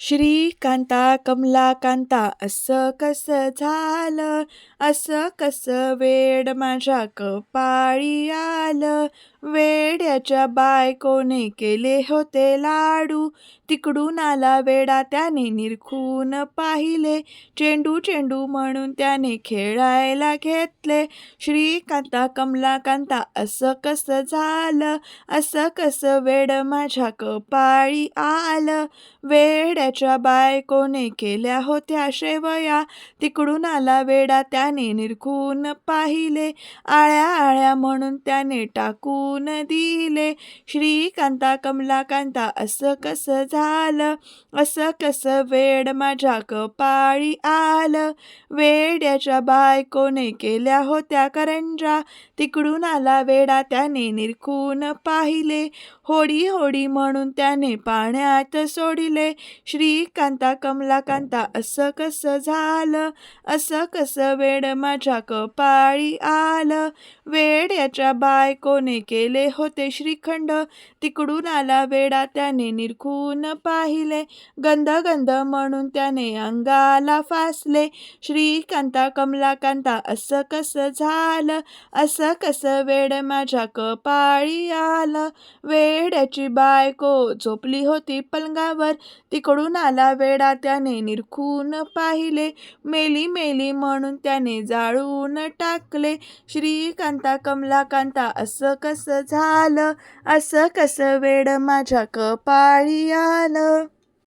श्रीकांता कमलाकांता असं कसं झालं? असं कसं वेड माझ्या कपाळी आलं? वेड्याच्या बायकोने केले होते लाडू. तिकडून आला वेडा त्याने निरखून पाहिले. चेंडू चेंडू म्हणून त्याने खेळायला घेतले. श्रीकांता कमलाकांता असं कसं झालं? असं कसं वेड माझ्या कपाळी आलं? वेड्याच्या बायकोने केल्या होत्या शेवया. तिकडून आला वेडा त्याने निरखून पाहिले. आळ्या आळ्या म्हणून त्याने टाकून दिले श्रीकांता कमलाकांता असं कसं झालं? असं कसं वेड माझ्या कपाळी आलं? वेड्याच्या बायकोने केल्या होत्या करंजा. तिकडून आला वेडा त्याने निरखून पाहिले. होडी होडी म्हणून त्याने पाण्यात सोडिले. श्रीकांता कमलाकांता असं कसं झालं? असं कसं वेड माझ्या कपाळी आलं? वेड्याच्या बायकोने गेले होते श्रीखंड. तिकडून आला वेडा त्याने निरखून पाहिले. गंध गंध म्हणून त्याने अंगाला फासले. श्रीकांता कमलाकांता असं कसं झालं? असं कसं वेड माझ्या कपाळी आलं? वेड्याची बायको झोपली होती पलंगावर. तिकडून आला वेडा त्याने निरखून पाहिले. मेली मेली म्हणून त्याने जाळून टाकले. श्रीकांता कमलाकांता असं कसं झालं असं कसं वेड माझ्या कपाळी आलं.